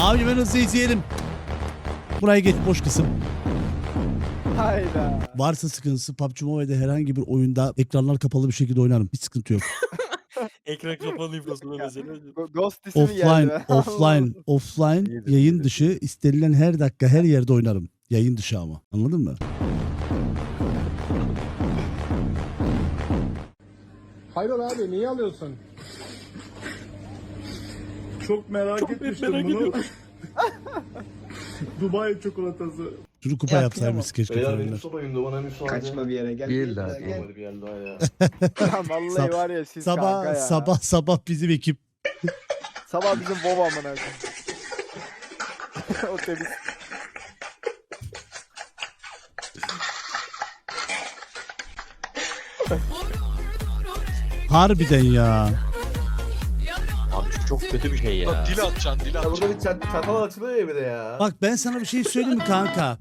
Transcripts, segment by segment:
Abi ben hızlı izleyelim. Buraya geç boş kısım. Hayda. Varsa sıkıntısı PUBG Mobile'de herhangi bir oyunda ekranlar kapalı bir şekilde oynarım. Hiç sıkıntı yok. Ekran kapalı infosunda mesela. Ghost ismi geldi. offline, offline, offline yayın dışı istenilen her dakika her yerde oynarım. Yayın dışı ama. Anladın mı? Hayrola abi niye alıyorsun? Çok merak etmiştim merak bunu. Dubai çikolatası. Şunu kupa Ya, yapsaymış keşke Beyler benim fenomenler. sobayımda bana müsaade. Kaçma bir yere gel. Değil daha. Gel. Olmadı bir yer daha ya. Vallahi Sab- var ya siz Sabah kanka ya. sabah sabah bizim ekip Sabah bizim baba amına koyayım. o temiz. harbiden ya. Çok kötü bir şey ya. Dil atacaksın, dil Ya burada atacaksın. bir çat çatal açılıyor ya bir de ya. Bak ben sana bir şey söyleyeyim mi kanka?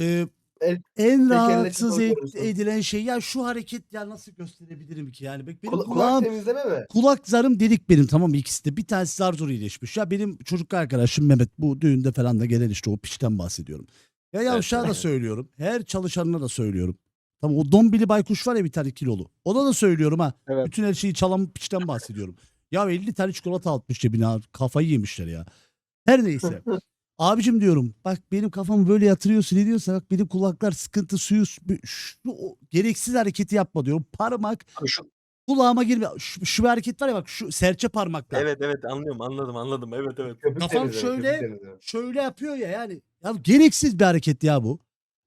Ee, El- en rahatsız ed- edilen şey ya şu hareket ya nasıl gösterebilirim ki yani? Bak benim Kula- kulağım kulak temizleme mi? kulak zarım delik benim tamam mı ikisi de. Bir tanesi zar zor iyileşmiş. Ya benim çocuk arkadaşım Mehmet bu düğünde falan da gelen işte o piçten bahsediyorum. Ya yavşağa da söylüyorum. Her çalışanına da söylüyorum. Tamam o dombili baykuş var ya bir tane kilolu. Ona da söylüyorum ha. Evet. Bütün her şeyi çalan piçten bahsediyorum. Ya 50 tane çikolata atmış cebine. Kafayı yemişler ya. Her neyse. Abicim diyorum bak benim kafamı böyle yatırıyorsun ne diyorsa bak benim kulaklar sıkıntı suyu şu o, gereksiz hareketi yapma diyorum. Parmak şu, kulağıma girme. Şu, şu bir hareket var ya bak şu serçe parmakla. evet evet anlıyorum anladım anladım evet evet. Köpük Kafam temizleme, şöyle- köpük temizleme. Şöyle yapıyor ya yani. Ya gereksiz bir hareket ya bu.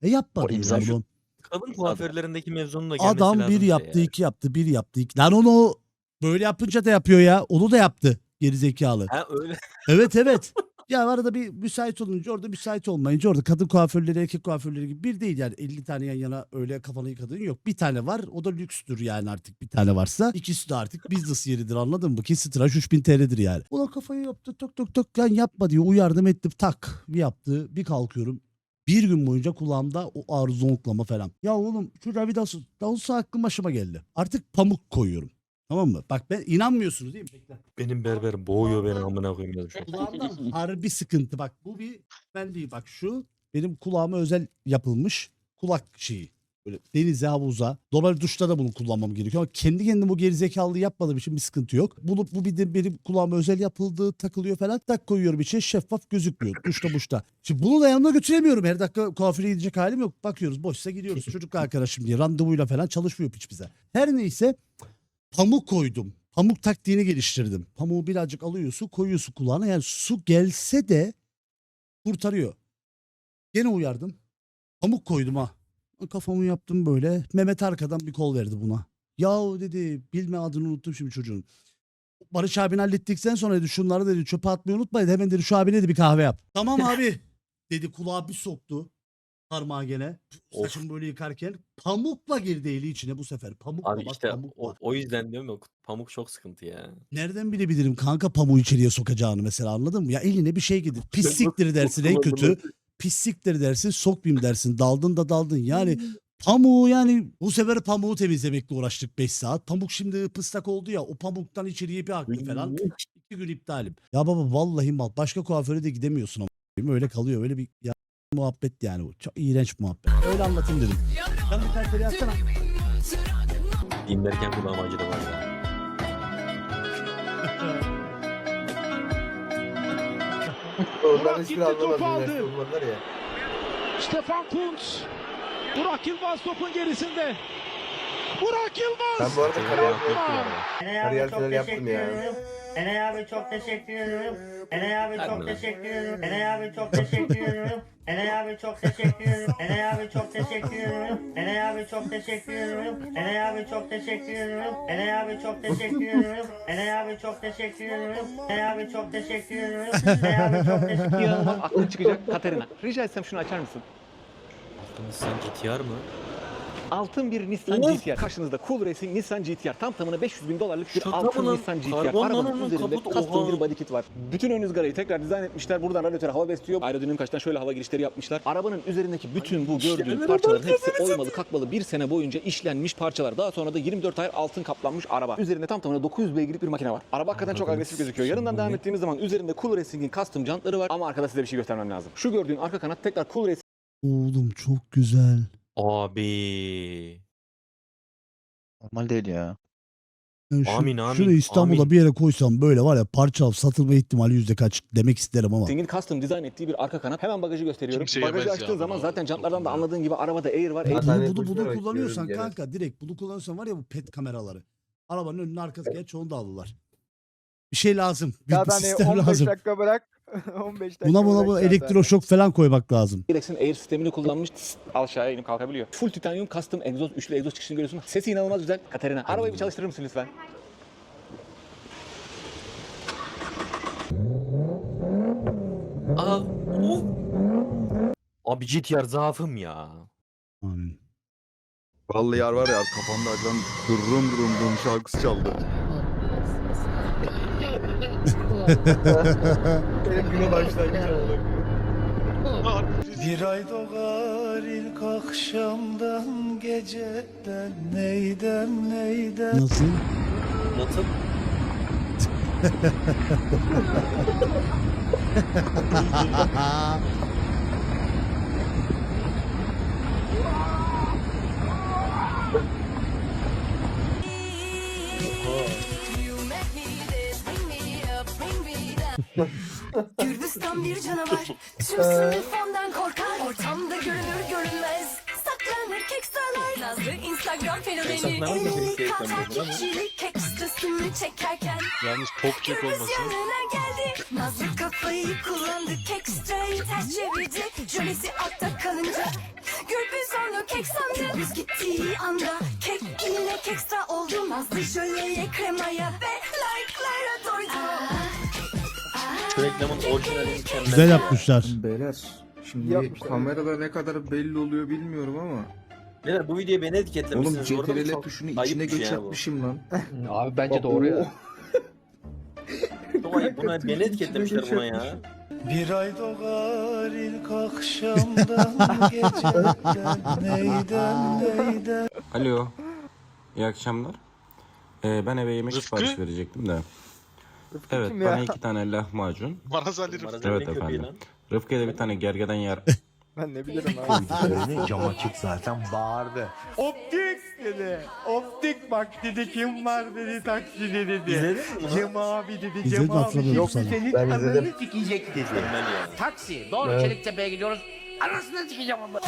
E yapma O diyorum imza ya şu- bunu. Kadın kuaförlerindeki mevzunun da gelmesi Adam lazım bir bize yaptı, ya. iki yaptı, bir yaptı, iki. Lan onu böyle yapınca da yapıyor ya. Onu da yaptı. Geri zekalı. Ha öyle. Evet evet. ya arada bir müsait olunca orada müsait olmayınca orada kadın kuaförleri erkek kuaförleri gibi bir değil yani 50 tane yan yana öyle kafanı yıkadığın yok. Bir tane var o da lükstür yani artık bir tane varsa. ikisi de artık business yeridir anladın mı? Kesin tıraş 3000 TL'dir yani. Ulan kafayı yaptı tok tok tok yani yapma diyor uyardım ettim tak bir yaptı bir kalkıyorum. Bir gün boyunca kulağımda o ağrı zonklama falan. Ya oğlum şu Ravidas'ı davulsa aklım başıma geldi. Artık pamuk koyuyorum. Tamam mı? Bak ben inanmıyorsunuz değil mi? Bekle. Benim berber boğuyor beni amına koyayım yazmış. Kulağımdan harbi sıkıntı. Bak bu bir ben değil bak şu benim kulağıma özel yapılmış kulak şeyi. Böyle denize, havuza. Normal duşta da bunu kullanmam gerekiyor ama kendi kendime bu gerizekalılığı yapmadığım için bir sıkıntı yok. Bunu, bu bir de benim kulağıma özel yapıldığı takılıyor falan. Tak koyuyorum içine şeffaf gözükmüyor. Duşta buşta. Şimdi bunu da yanımda götüremiyorum. Her dakika kuaföre gidecek halim yok. Bakıyoruz boşsa gidiyoruz. Çocuk arkadaşım diye randevuyla falan çalışmıyor piç bize. Her neyse pamuk koydum. Pamuk taktiğini geliştirdim. Pamuğu birazcık alıyorsun koyuyorsun kulağına. Yani su gelse de kurtarıyor. Gene uyardım. Pamuk koydum ha. Kafamı yaptım böyle. Mehmet arkadan bir kol verdi buna. Yahu dedi bilme adını unuttum şimdi çocuğun. Barış abini hallettikten sonra dedi şunları dedi çöpe atmayı unutmayın. Hemen dedi şu abine de bir kahve yap. Tamam abi dedi kulağa bir soktu. Parmağı gene. Of. Saçımı böyle yıkarken pamukla girdi eli içine bu sefer. Pamukla Abi bak işte pamukla. o, o yüzden diyorum ya pamuk çok sıkıntı ya. Nereden bilebilirim kanka pamuğu içeriye sokacağını mesela anladın mı? Ya eline bir şey gidir. Pisliktir dersin en kötü. Pisliktir dersin sokmayayım dersin. Daldın da daldın. Yani pamuğu yani bu sefer pamuğu temizlemekle uğraştık 5 saat. Pamuk şimdi pıstak oldu ya o pamuktan içeriye bir aktı falan. İki gün iptalim. Ya baba vallahi mal. Başka kuaföre de gidemiyorsun ama. Öyle kalıyor. Öyle bir ya, muhabbet yani bu. Çok iğrenç muhabbet. Öyle anlatayım dedim. Sen bir tane teri atsana. Dinlerken kulağım acıdı var ya. Hiçbir gitti, anlamaz. topu aldı. ya. Stefan Kuntz. Burak Yılmaz topun gerisinde. Burak Yılmaz. Ben bu arada kariyer, kariyer yaptım ya. Ederim. Enay abi çok teşekkür ederim. Enay abi çok teşekkür ederim. Enay abi çok teşekkür ederim. Enay abi çok teşekkür ederim. Enay abi çok teşekkür ederim. Enay abi çok teşekkür ederim. Enay abi çok teşekkür ederim. Enay abi çok teşekkür ederim. Enay abi çok teşekkür ederim. Enay abi çok teşekkür ederim. Enay abi çok teşekkür ederim. Aklın çıkacak Katerina. Rica etsem şunu açar mısın? Aklınız sanki ihtiyar mı? Altın bir Nissan GTR. Karşınızda Cool Racing Nissan GTR. Tam tamına 500 bin dolarlık bir Şaka altın lan? Nissan GTR. Karbon Arabanın onun üzerinde kaputu, custom oha. bir body kit var. Bütün ön ızgarayı tekrar dizayn etmişler. Buradan radyatör hava besliyor. Aerodinamik açıdan şöyle hava girişleri yapmışlar. Arabanın üzerindeki bütün bu gördüğün parçaların hepsi oymalı kalkmalı bir sene boyunca işlenmiş parçalar. Daha sonra da 24 ayar altın kaplanmış araba. Üzerinde tam tamına 900 beygirlik bir makine var. Araba hakikaten çok agresif gözüküyor. Yanından devam ettiğimiz zaman üzerinde Cool Racing'in custom jantları var. Ama arkada size bir şey göstermem lazım. Şu gördüğün arka kanat tekrar Cool Racing Oğlum çok güzel. Abi. Normal değil ya. Yani şu, Amin, amin, şunu İstanbul'da amin. bir yere koysam böyle var ya parça alıp satılma ihtimali yüzde kaç demek isterim ama. Racing'in custom dizayn ettiği bir arka kanat. Hemen bagajı gösteriyorum. Kimse bagajı yemez ya açtığın zaman bunu. zaten jantlardan da anladığın gibi arabada air var. Ya Air bunu, bunu, bunu kullanıyorsan kanka direkt bunu kullanıyorsan var ya bu pet kameraları. Arabanın önünün arkası geç onu da alırlar. Bir şey lazım. Ya bir hani sistem 15 lazım. dakika bırak. 15 dakika Buna buna bu zaten. elektroşok falan koymak lazım. Rex'in air sistemini kullanmış. Tıs, Aşağıya inip kalkabiliyor. Full titanium custom egzoz, üçlü egzoz çıkışını görüyorsun. Sesi inanılmaz güzel. Katerina arabayı bir çalıştırır mısın lütfen? Aa. of. Abi GTR zaafım ya. Amin. Vallahi yar var ya kafamda acan durum durum durum şarkısı çaldı. Benim güne başlangıç Bir ay doğar ilk akşamdan geceden neydem neydem Nasıl? Nasıl? Gürbüstan bir canavar. Tüm fondan korkar. Ortamda görünür görünmez. Saklanır kekstralar Nazlı Instagram fenomeni. En iyi takipçilik ekstrasını çekerken. Yalnız pop kek Gürbüz olması. yanına geldi. Nazlı kafayı kullandı. Kekstrayı ters çevirdi. Jölesi altta kalınca. Gürbüz onu kek sandı. Gürbüz gittiği anda Kek yine kekstra oldu. Nazlı jöleye kremaya Ve reklamın orijinali mükemmel. Güzel ya. yapmışlar. Beyler şimdi Yapmışlar. kamerada ne kadar belli oluyor bilmiyorum ama. Beyler bu videoyu beni Oğlum etiketlemişsiniz. Bu CTRL çok tuşunu ayıp içine bir şey göç ya bu. atmışım lan. Abi bence doğru ya. Çok ayıp. Buna beni etiketlemişler buna ya. Bir ay doğar ilk akşamdan geceden neydem neydem Alo. İyi akşamlar. Ee, ben eve yemek Rıfkı? sipariş verecektim de. Rıfkı Evet kim bana ya? iki tane lahmacun. Marazali Marazeli'nin Evet köpeği efendim. lan. Rıfkı'ya da bir tane gergeden yer. Ben ne bilirim abi. Cam açık zaten bağırdı. Optik dedi. Optik bak dedi kim var dedi takside dedi. İzledin mi bunu? Cem abi dedi İzledim, Cem abi. hatırlamıyorum Yok sana. senin Ben izledim. ananı sikecek dedi. Mükemmel ya. Taksi. Doğru Evet. Çeliktepe'ye gidiyoruz. Anasını sikeceğim onu.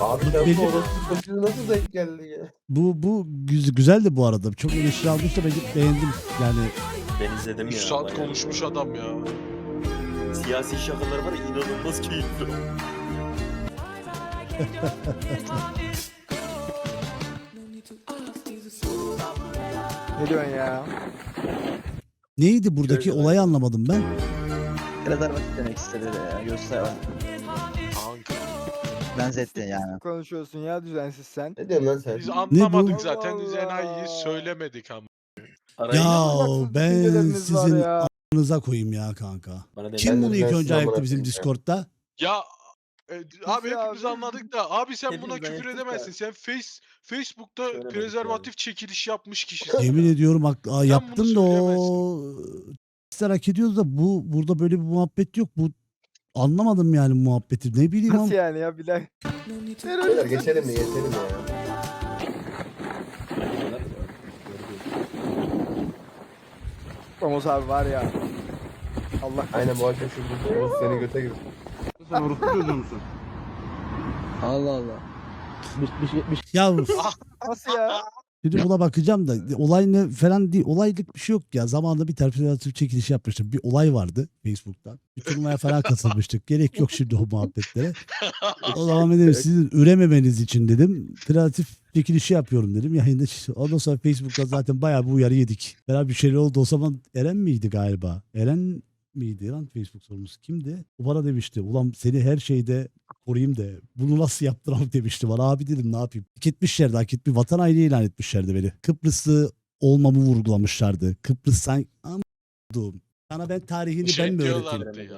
Abi Benim- bu orospu çocuğu nasıl denk geldi ya? Bu bu güz- güzeldi bu arada. Çok eleştiri almış da ben beğendim. Yani Ben izledim 3 ya. saat bayağı. konuşmuş adam ya. Siyasi şakalar var ya inanılmaz keyifli. ne diyorsun ya? neydi buradaki Şöyle olayı anlamadım ben. Prezervatif demek istedi de ya. Göster. Benzetti yani. Konuşuyorsun ya düzensiz sen. Ne diyorsun lan sen? Biz anlamadık bu? zaten. Biz Allah. enayiyi söylemedik ama. Arayın. Ya haksız ben düşünceleriniz var sizin ya. a**ınıza koyayım ya kanka. Bana Kim Ben de- bunu ilk önce size ayıktı amına bizim koyayım ya. Discord'da? Ya e, abi hepimiz anladık da abi sen buna Hepimiz küfür ayıktık da. edemezsin. Sen face Facebook'ta Söylemedik prezervatif çekiliş yapmış kişisin. Yemin ediyorum Aa, bunu yaptım da o ister hak ediyordu da bu burada böyle bir muhabbet yok. Bu anlamadım yani muhabbeti. Ne bileyim Nasıl ama. yani ya Bilal? Beyler geçelim mi geçelim mi ya? Ramos abi var ya. Allah Aynen bu akşam şurada. Orası seni göte gir. Sen orospu çocuğu musun? Allah Allah. Ya Nasıl ya? Şimdi buna bakacağım da olay ne falan değil. Olaylık bir şey yok ya. Zamanında bir terminatif çekiliş yapmıştım. Bir olay vardı Facebook'tan. Bir turnuvaya falan katılmıştık. Gerek yok şimdi o muhabbetlere. O zaman dedim sizin ürememeniz için dedim. Kreatif çekilişi yapıyorum dedim. Yayında ondan sonra Facebook'ta zaten bayağı bir uyarı yedik. Beraber bir şeyler oldu. O zaman Eren miydi galiba? Eren miydi lan Facebook sorumlusu? Kimdi? O bana demişti. Ulan seni her şeyde koruyayım da bunu nasıl yaptıram demişti bana. Abi dedim ne yapayım. Hak etmişlerdi hak etmiş. Vatan haini ilan etmişlerdi beni. Kıbrıslı olmamı vurgulamışlardı. Kıbrıs sen Am- Sana ben tarihini ben mi öğreteyim?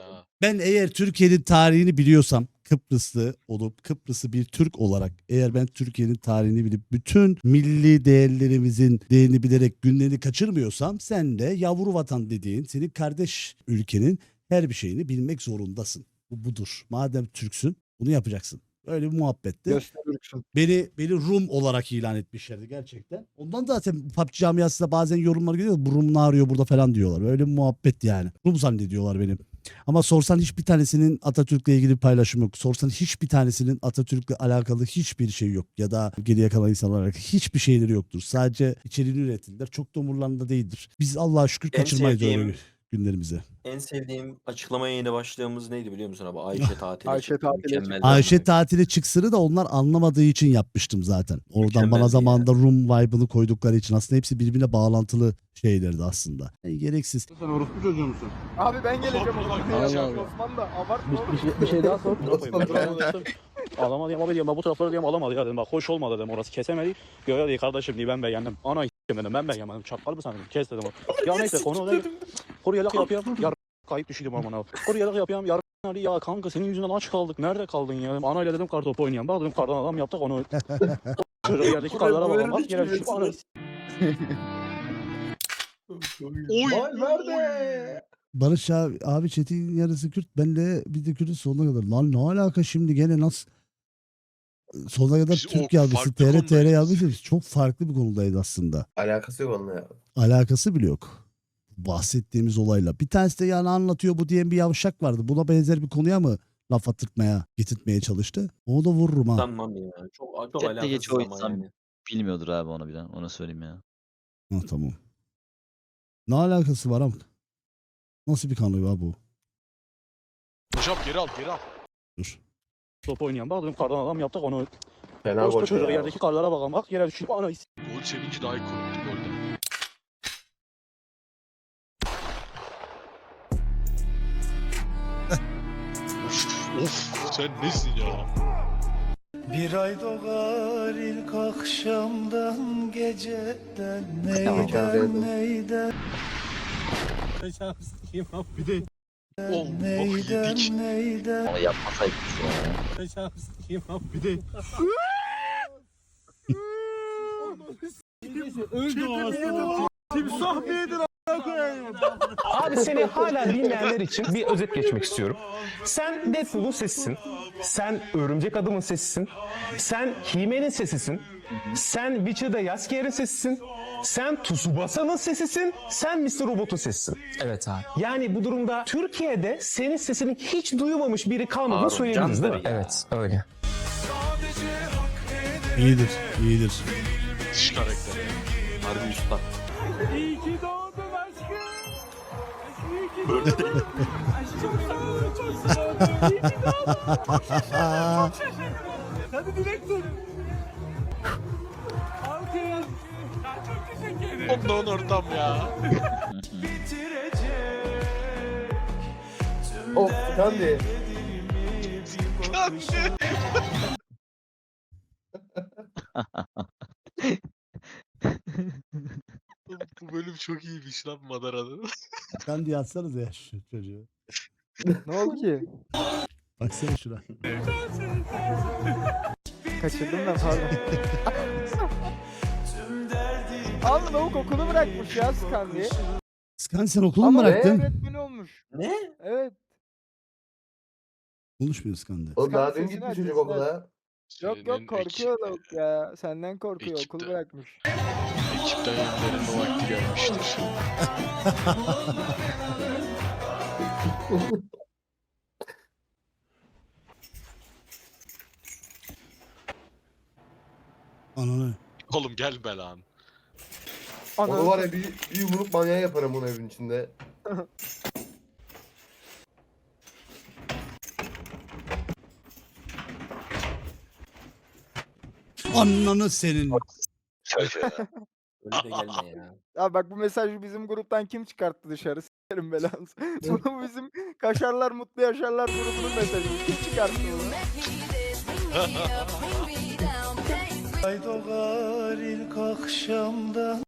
Ben eğer Türkiye'nin tarihini biliyorsam Kıbrıslı olup Kıbrıs'ı bir Türk olarak eğer ben Türkiye'nin tarihini bilip bütün milli değerlerimizin değerini bilerek günlerini kaçırmıyorsam sen de yavru vatan dediğin senin kardeş ülkenin her bir şeyini bilmek zorundasın. Bu budur. Madem Türksün bunu yapacaksın. Öyle bir muhabbetti. Gösterirsin. Beni beni Rum olarak ilan etmişlerdi gerçekten. Ondan da zaten PUBG camiasında bazen yorumlar geliyor. Bu Rum ne arıyor burada falan diyorlar. Öyle bir muhabbet yani. Rum zannediyorlar benim. Ama sorsan hiçbir tanesinin Atatürk'le ilgili bir paylaşım yok. Sorsan hiçbir tanesinin Atatürk'le alakalı hiçbir şey yok. Ya da geriye kalan insanlar alakalı hiçbir şeyleri yoktur. Sadece içeriğini üretirler. Çok da umurlarında değildir. Biz Allah'a şükür kaçırmayız sevdiğim- öyle günlerimize. En sevdiğim açıklamaya yeni başlığımız neydi biliyor musun abi? Ayşe tatili. Ayşe çıktı, mükemmel çıktı. Ayşe bir tatili çıksını da onlar anlamadığı için yapmıştım zaten. Oradan Mükemmeldi bana yani. zamanında Rum vibe'ını koydukları için aslında hepsi birbirine bağlantılı şeylerdi aslında. E, gereksiz. Sen orospu çocuğu musun? Abi ben geleceğim o zaman. Allah Ya, Allah. Osman da abartma oğlum. Bir, şey daha sor. Alamadı ama diyorum bu tarafları diyorum alamadı ya dedim bak hoş olmadı dedim orası kesemedi. Yo ya kardeşim diye ben beğendim. Ana s**tim dedim ben beğenmedim çakal mı sanırım kes dedim. Ya neyse konu ne? Kuryelik yapıyorum yar kayıp düşürdüm amına. Kuryelik yapıyorum yar Ali ya kanka senin yüzünden aç kaldık. Nerede kaldın ya? Dedim, Anayla dedim kartopu oynayan. Bak dedim kardan adam yaptık onu. Çocuğu yerdeki karlara bakalım. Bak yere düşüp anayı Vay nerede? Barış abi, abi Çetin yarısı Kürt. Ben de bir de Kürt'ün sonuna kadar. Lan ne alaka şimdi gene nasıl? Sonuna kadar Biz o Türk yazmışsın. farklı TR TR konudayız. yazmışsın. Çok farklı bir konudaydı aslında. Alakası yok onunla ya. Alakası bile yok. Bahsettiğimiz olayla. Bir tanesi de yani anlatıyor bu diyen bir yavşak vardı. Buna benzer bir konuya mı laf attırtmaya, getirtmeye çalıştı? Onu da vururum ha. Tamam ya. Çok çok Chat'te alakasız geç o ama insan yani. bilmiyordur abi onu bir de. Onu söyleyeyim ya. Ha, tamam. Ne alakası var ama? Nasıl bir kanı ya bu? Hocam geri al geri al. Dur. Top oynayan. Bak dedim kardan adam yaptık onu. Fena gol çocuğu ya. yerdeki karlara bakalım. Bak yere düşüp anayı Gol sevinci daha iyi korktu golden. of, sen nesin ya? Bir ay doğar ilk akşamdan geceden Neyden, neyden Bir de Oh, bak yedik. neyden Onu yapmasaydık ya. Bir de Abi seni hala bilmeyenler için bir özet geçmek istiyorum. Sen Deadpool'un sesisin. Sen Örümcek Adam'ın sesisin. Sen He-Man'in sesisin. Sen Witcher'da Yasker'in sesisin. Sen Tsubasa'nın sesisin. Sen Mr. Robot'un sesisin. Evet abi. Yani bu durumda Türkiye'de senin sesini hiç duymamış biri kalmadığını söyleyebiliriz değil mi? Evet öyle. İyidir, iyidir. müthiş karakter. Harbi usta. Ondan ortam ya. Of Kandi. Bu bölüm çok iyiymiş lan Madara'da. Sen diye atsanız ya şu çocuğu. Ne oldu ki? Baksana şuna. Kaçırdım ben pardon. Abi lavuk okulu bırakmış ya Skandi. Skan sen okulu mu Ama bıraktın? öğretmeni olmuş. Ne? Evet. Konuşmuyor Skandi. Oğlum daha dün gitmiş çocuk okula. Yok yok korkuyor lavuk ya. Senden korkuyor okulu ekipte- bırakmış. Ekipten yönlerinde o vakti gelmiştir. Ananı. Oğlum gel be lan. Onu var ya bir, bir yumruk manyağı yaparım bunu evin içinde. Ananı senin. Öyle de gelme ya. Abi bak bu mesajı bizim gruptan kim çıkarttı dışarı? s**erim belanızı. Bu bizim Kaşarlar Mutlu Yaşarlar grubunun mesajı. Kim çıkarttı bunu? Ay doğar ilk akşamda.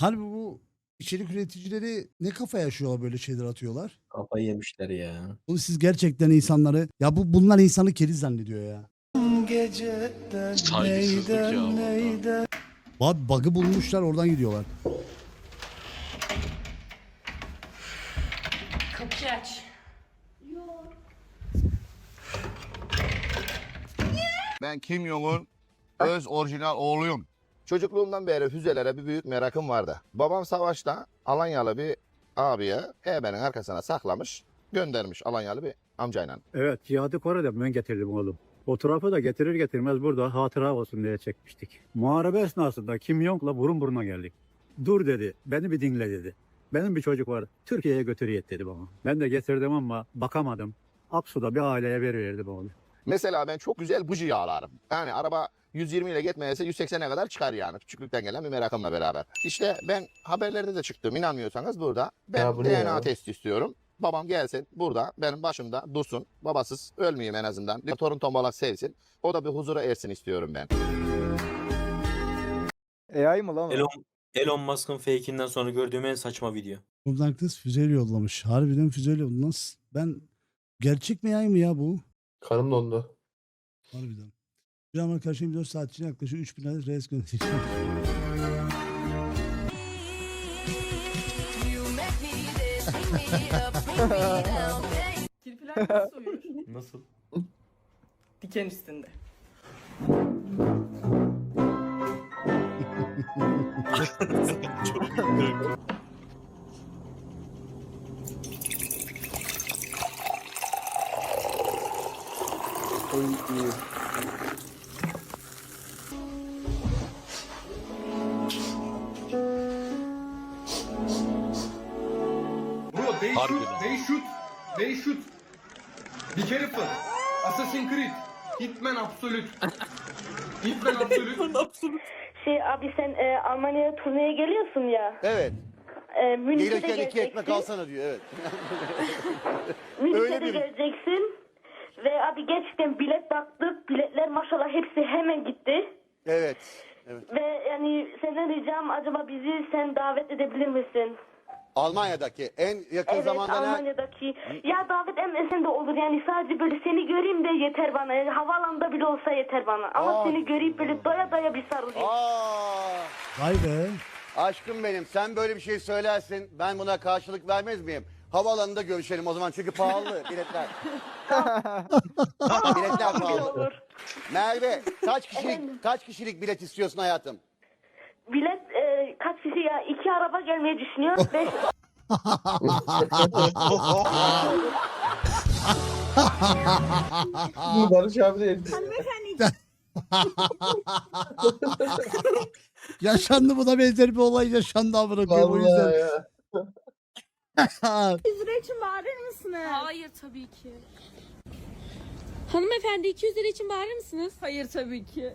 Hani bu içerik üreticileri ne kafa yaşıyorlar böyle şeyler atıyorlar? Kafayı yemişler ya. Bunu siz gerçekten insanları ya bu bunlar insanı keriz zannediyor ya. Geceden Saygısızlık ya neyden vallahi. neyden. Abi bug'ı bulmuşlar oradan gidiyorlar. Kapıyı aç. Ben Kim Jong'un öz orijinal oğluyum. Çocukluğumdan beri füzelere bir büyük merakım vardı. Babam savaşta Alanyalı bir abiye hebenin arkasına saklamış, göndermiş Alanyalı bir amcayla. Evet Cihadı Kore'den ben getirdim oğlum. Fotoğrafı da getirir getirmez burada hatıra olsun diye çekmiştik. Muharebe esnasında Kim Jong'la burun buruna geldik. Dur dedi, beni bir dinle dedi. Benim bir çocuk var, Türkiye'ye götürüyet dedi bana. Ben de getirdim ama bakamadım. Aksu'da bir aileye veriverdim oğlum. Mesela ben çok güzel buji yağlarım. Yani araba 120 ile gitmeyese 180'e kadar çıkar yani. Küçüklükten gelen bir merakımla beraber. İşte ben haberlerde de çıktım inanmıyorsanız burada. Ben Ya DNA ya? testi istiyorum. Babam gelsin burada benim başımda dursun. Babasız ölmeyeyim en azından. Bir torun tombalak sevsin. O da bir huzura ersin istiyorum ben. AI mı lan o? Elon, Elon Musk'ın fake'inden sonra gördüğüm en saçma video. Buradan kız füzeyle yollamış. Harbiden füzeyle yollamış. Ben gerçek mi yay mı ya bu? Kanım dondu. Harbiden. Bir ama karşı 24 saat içinde yaklaşık 3000 adet res göndereceğim. Kirpiler nasıl uyur? Nasıl? Diken üstünde. Bro 5 şut. 5 şut. Bir Careful. Assassin's Creed. Hitman Absolute. Hitman Absolute. Absolut. Şey abi sen e, Almanya'ya turneye geliyorsun ya. Evet. E, Münih'e de Gelirken iki ekmek alsana diyor evet. Münih'e de geleceksin. Ve abi gerçekten bilet baktık. Biletler maşallah hepsi hemen gitti. Evet. Evet. Ve yani senden ricam acaba bizi sen davet edebilir misin? Almanya'daki en yakın Evet Almanya'daki. Ya davet etmesen de olur yani sadece böyle seni göreyim de yeter bana. Yani havaalanında bile olsa yeter bana. Ama Aa. seni göreyim böyle doya doya bir sarılayım. Aa, Vay be. aşkım benim sen böyle bir şey söylersin ben buna karşılık vermez miyim? Havaalanında görüşelim o zaman çünkü pahalı biletler. biletler pahalı. olur. Merve kaç kişilik kaç kişilik bilet istiyorsun hayatım? Bilet e, kaç kişi ya? İki araba gelmeyi düşünüyor. Beş... Barış abi de yaşandı buna benzer bir olay yaşandı amına koyayım o yüzden. Yüz lira için bağırır mısınız? Hayır tabii ki. Hanımefendi 200 lira için bağırır mısınız? Hayır tabii ki.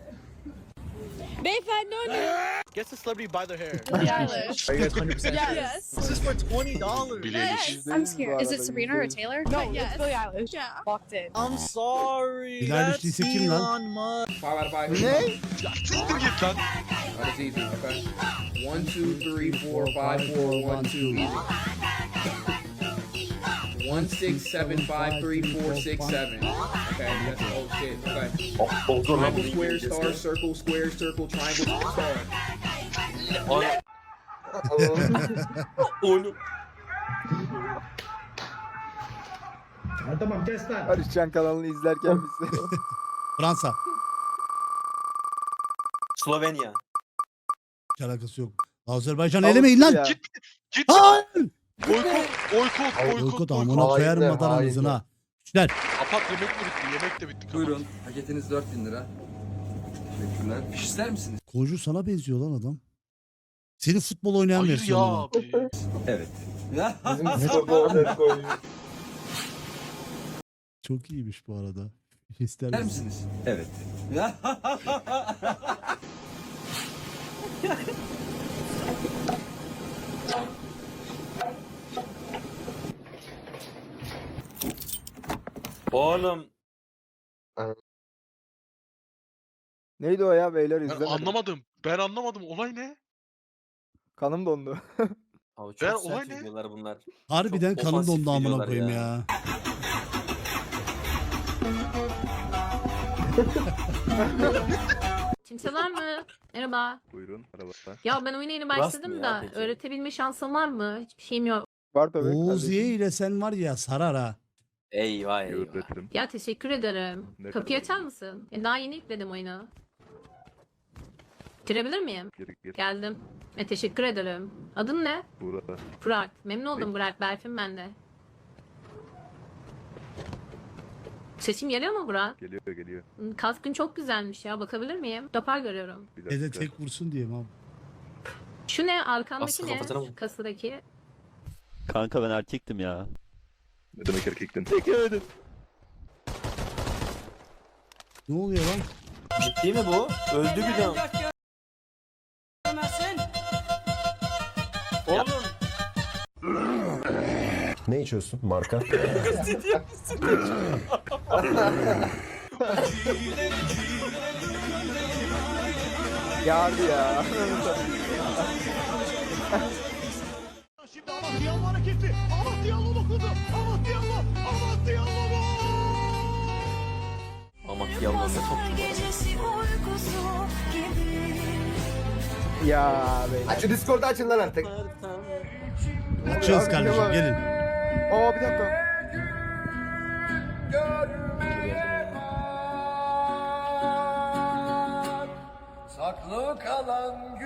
Beyefendi o ne? Guess the celebrity by their hair. Yes. Are you guys 100% Yes. This is for $20. Yes. I'm scared. Is it Sabrina or Taylor? No, it's Billie Eilish. Yeah. Locked in. I'm sorry. Billie Eilish değilse kim lan? Ne? Siktir git lan. That is easy, okay? One, two, three, four, five, four, one, two, easy. One, six, seven, five, three, four, six, seven. Okay, that's oh shit. Okay. Triangle, square, star, circle, square, circle, triangle, star. Oğlum. tamam kes lan. Barışcan kanalını izlerken biz. Fransa. Slovenya. Hiç alakası yok. Azerbaycan elemeyin lan. Ya. Git. Hayır. Boykot. Boykot. Boykot. Boykot amına koyarım madananızın ha. Güçler. Kapat yemek de bitti. Yemek de bitti. Kapat. Paketiniz 4000 lira. Teşekkürler. Fiş ister misiniz? Koyucu sana benziyor lan adam. Senin futbol oynayan Hayır ya versiyonu. mu? abi. Evet. Çok iyiymiş bu arada. İster misin? misiniz? Evet. Oğlum Neydi o ya beyler Ben izlemedim. anlamadım. Ben anlamadım. Olay ne? Kanım dondu. abi Ben çok olay sert ne? videolar bunlar. Harbiden Çok ofansif dondu amına videolar koyayım ya. ya. Kimse var mı? Merhaba. Buyurun. Merhaba. Ya ben oyuna yeni Rust başladım ya da peki? öğretebilme şansın var mı? Hiçbir şeyim yok. Var tabii. Kardeşim. ile sen var ya sarar ha. Eyvah eyvah. Öğretirim. Ya teşekkür ederim. Ne Kapıyı kadar? açar mısın? E, daha yeni yükledim oyunu. Girebilir miyim? Geri geri. Geldim. E, teşekkür ederim. Adın ne? Burada. Burak. Memnun oldum Burak. Berfin ben de. Sesim geliyor mu Burak? Geliyor geliyor. Hmm, Kaskın çok güzelmiş ya. Bakabilir miyim? Dopar görüyorum. Bir dakika. tek vursun diye abi. Şu ne? Arkandaki Aslında ne? kafasına vur. Kasıdaki. Kanka ben erkektim ya. Ne demek erkektin? Ne oluyor lan? Ciddi mi bu? Öldü bir de. Oğlum. Ne içiyorsun marka? Yardı ya. Yalnız ya beyler. Açın Discord'u açın lan artık. Abi, kardeşim gelin. Aa bir dakika. Saklı kalan